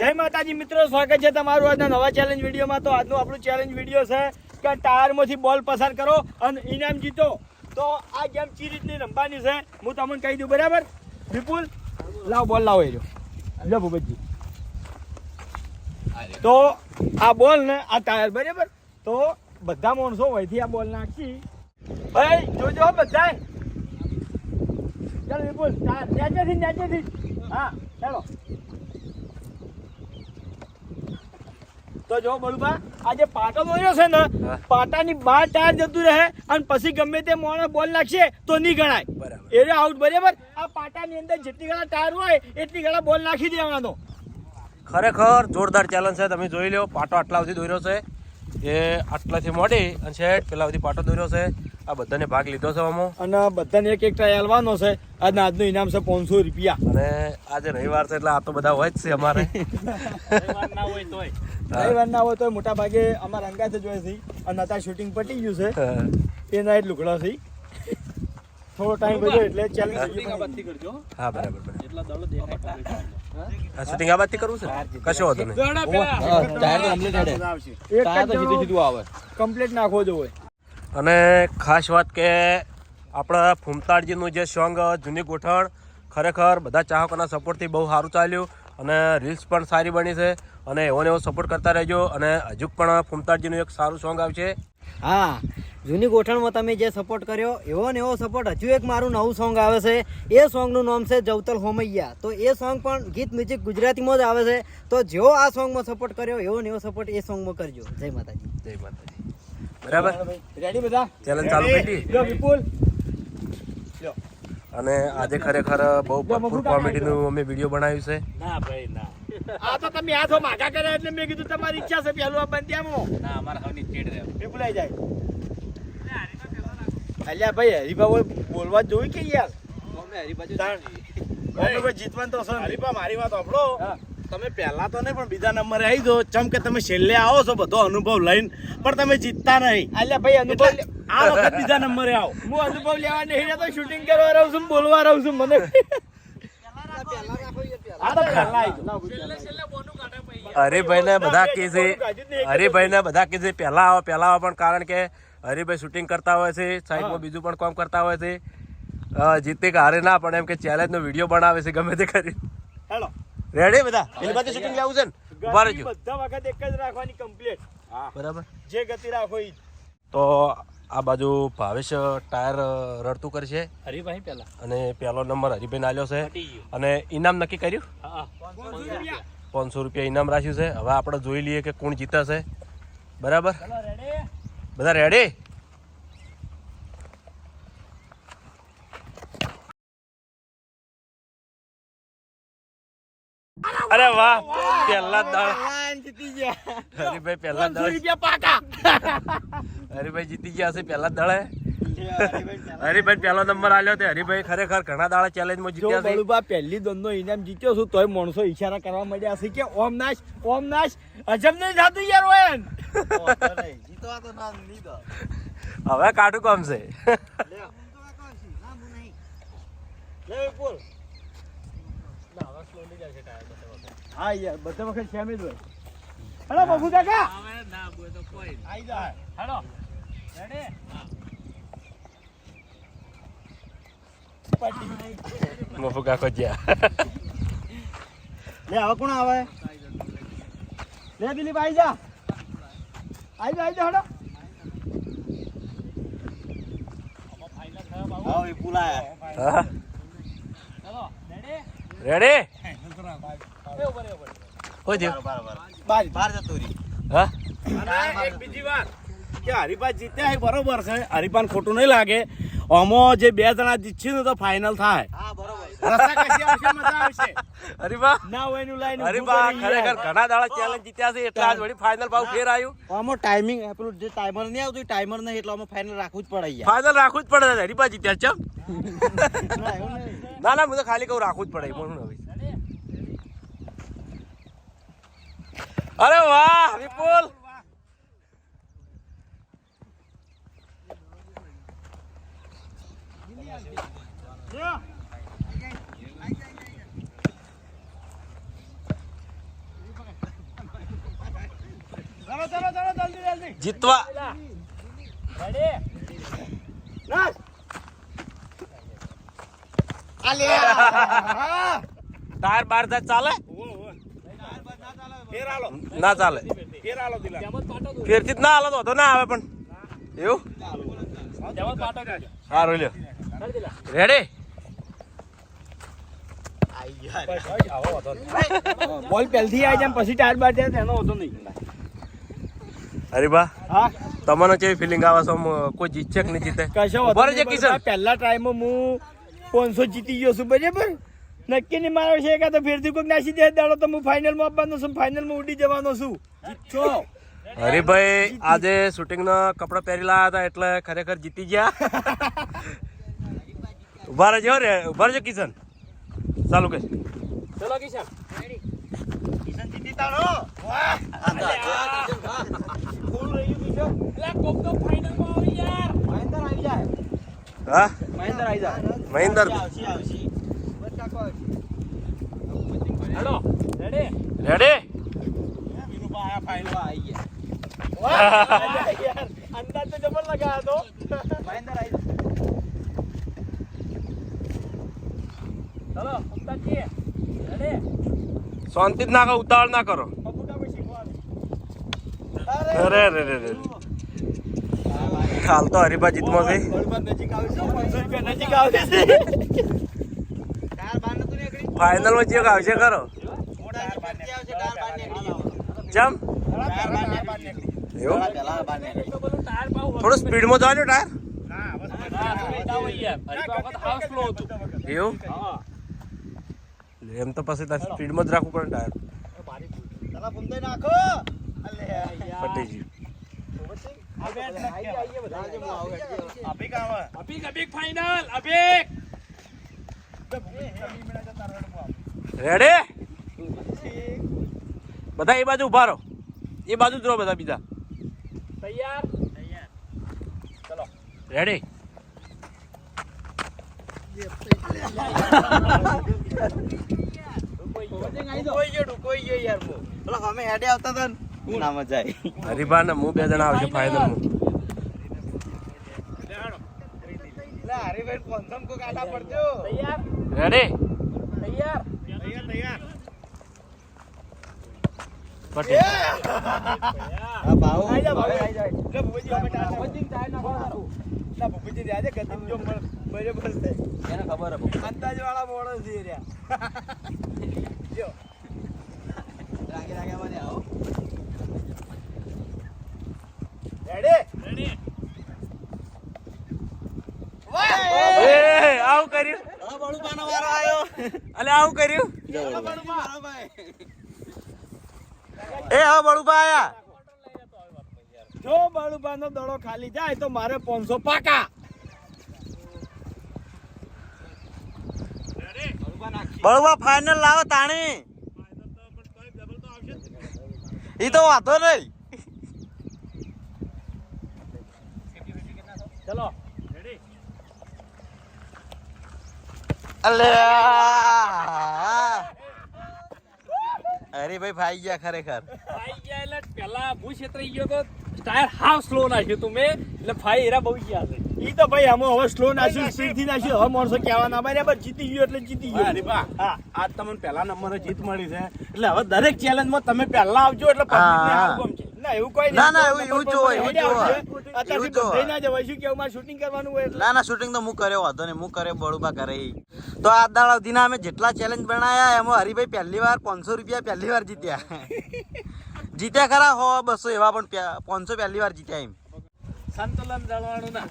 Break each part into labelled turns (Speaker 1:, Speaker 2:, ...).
Speaker 1: જય માતાજી, મિત્રો, સ્વાગત છે તમારું આજના નવા ચેલેન્જ વિડીયોમાં. તો આજનું આપણું ચેલેન્જ વીડિયો છે કે ટાયરમાંથી બોલ પસાર કરો અને ઇનામ જીતો. તો આ ગેમ ચી રીતની રમવાની છે? હું તમને કહી દઉં, બરાબર? વિપુલ, લાવ બોલ, લાવો એ લો ભૂપતજી તો આ બોલ ને આ ટાયર, બરાબર? તો બધા માણસો હોયથી આ બોલ નાખી. ભાઈ, જોજો બધા ચાલો વિપુલ ટાયર નેચેથી નેચેથી હા, ચાલો. તો જો બળુભા આ જે પાટો મળ્યો છે ને પાટાની બાર ટાયર જતું રહે અને પછી ગમે તે મોણે બોલ નાખશે તો નહીં ગણાય.
Speaker 2: બરાબર.
Speaker 1: એ આઉટ બરાબર? આ પાટાની અંદર જેટલી ઘણા ટાયર હોય એટલી ઘણા બોલ નાખી દેવાનો.
Speaker 2: ખરેખર જોરદાર ચેલેન્જ છે તમે જોઈ લો પાટો આટલા સુધી દોર્યો છે. એ આટલાથી મોડી અને છેટ પેલા સુધી પાટો દોર્યો છે. આ બધાને ભાગ લીધો છે અમો
Speaker 1: અને બધાને એક એક ટ્રાય આલવાનો છે. અને આજનું ઇનામ છે પાંચસો રૂપિયા.
Speaker 2: અને આજે રવિવાર છે એટલે આ તો બધા હોય જ છે અમારે.
Speaker 1: રવિવાર ના હોય તો મોટા ભાગે અમારા અંગાતે જ હોય છે. અને અત્યારે શૂટિંગ પટી ગયું છે. એના જ લુગડા છે. થોડો ટાઈમ બધો એટલે ચેલેન્જ
Speaker 2: હા બરાબર બરાબર. આ શૂટિંગ આ બાજથી કરવું છે? કશો વાંધો નહીં.
Speaker 1: કમ્પ્લીટ નાખવો જો હોય
Speaker 2: અને ખાસ વાત કે આપણા ફૂમતાળજીનું જે સોંગ જૂની ગોઠણ ખરેખર બધા ચાહકોના સપોર્ટથી બહુ સારું ચાલ્યું અને રીલ્સ પણ સારી બની છે અને એવો ને એવો સપોર્ટ કરતા રહેજો અને હજુ પણ ફૂમતાળજીનું એક સારું સોંગ આવશે.
Speaker 3: હા જૂની ગોઠણમાં તમે જે સપોર્ટ કર્યો એવો ને એવો સપોર્ટ હજુ એક મારું નવું સોંગ આવે છે. એ સોંગનું નામ છે જવતલ હોમૈયા. તો એ સોંગ પણ ગીત મ્યુઝિક ગુજરાતીમાં જ આવે છે. તો જેવો આ સોંગમાં સપોર્ટ કર્યો એવો ને એવો સપોર્ટ એ સોંગમાં કરજો. જય માતાજી.
Speaker 2: જય માતાજી. બરાબર?
Speaker 1: રેડી બધા?
Speaker 2: ચેલેન્જ ચાલુ કરી?
Speaker 1: લો વિપુલ.
Speaker 2: અને આજે ખરેખર બહુ ભરપૂર કોમેડીનું અમે વીડિયો બનાવ્યું છે. ના ભાઈ ના.
Speaker 1: આ તો તમે આ તો માગા કર્યા એટલે મેં કીધું તમારી ઈચ્છા છે પેલું આ બંધ્યામાં વિપુલ આઈ જાય. અલ્યા ભાઈ હરીબા બોલવા જોઈ કે યાર. અમે કોઈ જીતવાનું તો હરીબા ને.
Speaker 4: મારી વાત સાંભળો. તમે પહેલા તો નહીં પણ બીજા નંબરે આવી દો ચમ કે તમે છેલ્લે આવો છો બધો અનુભવ લઈને. પણ તમે જીતતા નહીં.
Speaker 1: એટલે ભાઈ અનુભવ
Speaker 4: આ વખત બીજા નંબરે આવો.
Speaker 1: હું અનુભવ લેવા નહીં રહેતો શૂટિંગ કરવા રહું છું બોલવા રહું છું મને. તો.
Speaker 2: હરિભાઈને બધા કહે છે હરિભાઈને બધા કહે છે પહેલા આવો પહેલા આવો પણ કારણ કે હરિભાઈ શૂટિંગ કરતા હોય છે સાઈડમાં બીજું પણ કામ કરતા હોય છે. જીતે કે હારે ના પણ એમ કે ચેલેન્જનો વીડિયો બનાવે છે ગમે તે કરી.
Speaker 1: હેલો.
Speaker 2: રેડી બધા? એની શૂટિંગ લાવું છે ને?
Speaker 1: ઊભા
Speaker 2: રહેજો.
Speaker 1: બધા વખત એક જ રાખવાની કમ્પ્લીટ
Speaker 2: બરાબર.
Speaker 1: જે ગતિ રાખો ઈ
Speaker 2: તો આ બાજુ ભાવેશ ટાયર રડતું કરશે
Speaker 1: હરીભાઈ પહેલા
Speaker 2: અને પહેલો નંબર હરિભાઈને આલ્યો છે. અને ઇનામ નક્કી કર્યું? પાંચસો રૂપિયા ઇનામ રાખ્યું છે. હવે આપણે જોઈ લઈએ કે કોણ જીતે છે બરાબર બધા રેડી અરે વાહ પહેલા દળ.
Speaker 1: જીતી ગયા.
Speaker 2: હરીભાઈ પહેલા દળ.
Speaker 1: રૂપિયા પાકા.
Speaker 2: હરીભાઈ જીતી ગયા છે પહેલા દળે. હરીભાઈ પહેલો નંબર આલ્યો તે હરીભાઈ ખરેખર ઘણા દાડા ચેલેન્જમાં જીત્યા છે.
Speaker 1: બળુબા પહેલી દંડનો ઇનામ જીત્યો છું તોય માણસો ઈશારા કરવા માંડ્યા છે કે ઓમ નાશ ઓમ નાશ. અજબ નહીં થતું યાર ઓયન.
Speaker 2: હવે કાઢું કામ છે.
Speaker 1: હા યાર બધા વખત સેમ જ હોય. હેલો બાબુ કાકા. આઈ જા. હેલો. રેડી
Speaker 2: મફુ કાકો જ્યાં.
Speaker 1: લે હવે કોણ આવે? લે દિલીપ આઈ જા. આઈ જા આઈ જા હેડો
Speaker 4: હા વિપુલ આયા
Speaker 2: હા.
Speaker 1: ચલો રેડી
Speaker 2: રેડી હો જો
Speaker 1: બાર
Speaker 4: જતો રહી
Speaker 2: હા?
Speaker 4: એક બીજી વાત કે હરીફા જીત્યા બરોબર છે. હરીફાને ખોટું નહીં લાગે. આમાં જે બે જણા જીતશે ને તો ફાઇનલ થાય.
Speaker 1: ના હોય લાઈન
Speaker 2: અરે વાહ દાડા ચેલેન્જ જીત્યા છે એટલે વળી ફાઇનલ ભાવ ફેર આવ્યું.
Speaker 3: આમાં ટાઈમિંગ પેલું જે ટાઈમર નહીં આવતું ટાઈમર નહીં એટલે આમાં ફાઇનલ રાખવું જ પડે
Speaker 2: ફાઇનલ રાખવું જ પડે હરીપા જીત્યા ચમ. ના ના હું તો ખાલી કહું રાખવું જ પડે એમાં શું હવે અરે વાહ વિપુલ. જીતવા. ટાયર બાર થાય ચાલે? ના ચાલે.
Speaker 4: ફેર
Speaker 2: ફેરથી ના હાલે તો ના આવે પણ. એવું? સારું લ્યો રેડી
Speaker 1: બોલ પહેલથી આવી જાય પછી ટાયર બાર જાય તેનો હોતો નહીં.
Speaker 2: હરીબા
Speaker 1: હા.
Speaker 2: તમને કેવી ફિલિંગ આવે છે? કોઈ જીતશે કે નહીં જીતે?
Speaker 1: કશો
Speaker 2: કિશન.
Speaker 1: પહેલા ટાઈમમાં હું પાંચસો જીતી ગયો છું બરાબર? નક્કી નહીં મારો છે કે તો ફેરથી કોઈક નાસી દે દાડો તો હું ફાઇનલમાં આપવાનો છું ફાઇનલમાં ઉડી જવાનો છું. જીતશો.
Speaker 2: હરીભાઈ આજે શૂટિંગનો કપડાં પહેરેલા હતા એટલે ખરેખર જીતી ગયા. ઊભા રહેજો રે ઊભા રહેજો કિશન. ચાલુ કે
Speaker 1: ચલો કિશન.
Speaker 3: કિશન જીતી તારો.
Speaker 1: ફૂલ રહ્યું કિશન? કોક તો ફાઇનલમાં આવી યાર.
Speaker 3: મહેન્દ્ર આવી જાય.
Speaker 2: હા?
Speaker 1: મહેન્દ્ર આવી જાય.
Speaker 2: મહેન્દ્ર.
Speaker 3: આવશે આવશે.
Speaker 1: Hello ready?
Speaker 2: રેડી?
Speaker 4: વિનુભા આયા ફાઇનલ
Speaker 3: આવી ગયા.
Speaker 1: તો જબર લગાયા તો
Speaker 3: મહેન્દ્ર આવી જાય
Speaker 1: ચલો ઉસ્તાદજી રેડી?
Speaker 2: શાંતિ ના કરો ઉતાળ ના કરો. અરે રે રે રે હાલ તો હરિભા જીતમાં છે.
Speaker 1: નજીક આવશે નજીક આવશે
Speaker 2: ફાઇનલમાં ચેક આવશે
Speaker 3: ખરો?
Speaker 2: ચમ? એવું?
Speaker 3: પેલા બહાર નીકળી
Speaker 2: થોડું જવાનું ટાયર એમ તો પછી તારે સ્પીડમાં જ રાખવું પડે tyre.
Speaker 1: Abhik Abhik final Abhik.
Speaker 2: Ready બધા એ બાજુ ઊભા રહો. એ બાજુ જ રહો બધા બીજા.
Speaker 1: તૈયાર?
Speaker 2: રેડી
Speaker 3: કોઈ હું બે જણા આવશે મો પેલા અમે હેડે આવતા હતા ને ના મજા આવી
Speaker 2: હરીભા ને હું બે જણા આવશે ફાઇનલમાં
Speaker 3: લે હરીભાઈ કોન્સમ કો કાઢા પડજો
Speaker 1: તૈયાર
Speaker 2: રેડી
Speaker 1: તૈયાર.
Speaker 4: તૈયાર? તૈયાર?
Speaker 2: પટી.
Speaker 3: આ ભાવ
Speaker 1: આઈ જા ભાઈ આઈ જા લે ભૂપતજી અમે ટાયર ભૂપતજી ટાયર નાખો તારું ના ભૂપતજી દે આજે ગતિમ જો બરાબર છે.
Speaker 3: એને ખબર હે
Speaker 1: અંદાજ વાળા મોડો છે રહ્યા. જો.
Speaker 3: રાગે રાગે મને આવો.
Speaker 1: રેડી
Speaker 4: રેડી
Speaker 2: એ આવું કર્યું?
Speaker 3: હા બળુપાનો વારો
Speaker 2: અલે આવું કર્યું?
Speaker 3: એ હા બળુપા આયા.
Speaker 1: જો બાળુબાનો દડો ખાલી જાય તો મારે 500 પાકા.
Speaker 3: બળુભા ફાઈનલ લાવો તાણી. ઈ તો વાંધો નહીં.
Speaker 1: ચલો.
Speaker 3: અલે અરે ભાઈ ફાઈ ગયા ખરેખર.
Speaker 1: ફાઈ ગયા એટલે પેલા હું છેતરાઈ ગયો તો ટાયર હાફ સ્લો નાખ્યું તું મેં. એટલે ફાઈ એરા બહુ ગયા છે. ઈ તો ભાઈ અમે હવે સ્લો નાખ્યું સ્પીડથી નાખ્યું. હવે માણસો કહેવાના બરાબર જીતી ગયો એટલે જીતી ગયો.
Speaker 4: અરે
Speaker 1: બા
Speaker 4: આજ તમને પહેલા નંબર જીત મળી છે. એટલે હવે દરેક ચેલેન્જમાં તમે પહેલા આવજો એટલે પબ્લિક ને
Speaker 1: ના એવું કોઈ
Speaker 3: ના, ના, એવું- એવું જ જોવાય, જોવાય.
Speaker 1: બધાય ના જવાય. શું કેવું મારે શૂટિંગ કરવાનું હોય
Speaker 3: ના ના શૂટિંગ તો હું કર્યો વાંધો નહીં હું કરે બળુબા કરે તો આ દાડા સુધીના અમે જેટલા ચેલેન્જ બનાયા એમાં હરિભાઈ પહેલી વાર પાંચસો રૂપિયા પહેલી વાર જીત્યા. જીત્યા ખરા? હો બસો એવા પણ પાંચસો પહેલી વાર જીત્યા એમ.
Speaker 1: સંતુલન જાળવાનું ના.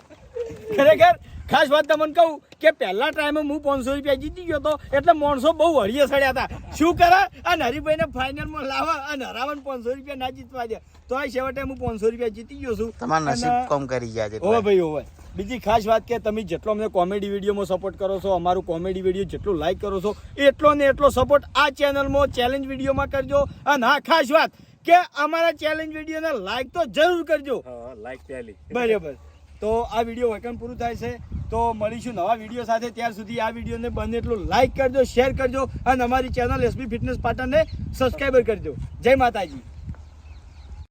Speaker 1: ખરેખર ખાસ વાત તમને કહું કે પહેલા ટાઈમે હું પાંચસો રૂપિયા જીતી ગયો હતો એટલે માણસો બહુ હળીએ સડ્યા હતા. શું કરે? અને હરિભાઈને ફાઇનલમાં લાવવા અને હરાવન પાંચસો રૂપિયા ના જીતવા દે. તો આ છેવટે હું પાંચસો રૂપિયા જીતી ગયો છું.
Speaker 3: તમારા નસીબ કોમ કરી ગયા છે
Speaker 1: ઓ ભાઈ હોવે બીજી ખાસ વાત કે તમે જેટલો અમને કોમેડી વિડીયોમાં સપોર્ટ કરો છો અમારું કોમેડી વીડિયો જેટલું લાઈક કરો છો એટલો ને એટલો સપોર્ટ આ ચેનલમાં ચેલેન્જ વિડીયોમાં કરજો. અને હા ખાસ વાત કે અમારા ચેલેન્જ વિડીયોને લાઈક તો જરૂર કરજો.
Speaker 2: લાઈક પહેલી.
Speaker 1: બરાબર. તો આ વીડિયો વેકન પૂરું થાય છે. તો મળીશું નવા વીડિયો સાથે. ત્યાર સુધી આ વિડીયોને બને એટલું લાઈક કરજો શેર કરજો અને અમારી ચેનલ એસબી ફિટનેસ પાટણને સબસ્ક્રાઈબર કરજો. જય માતાજી.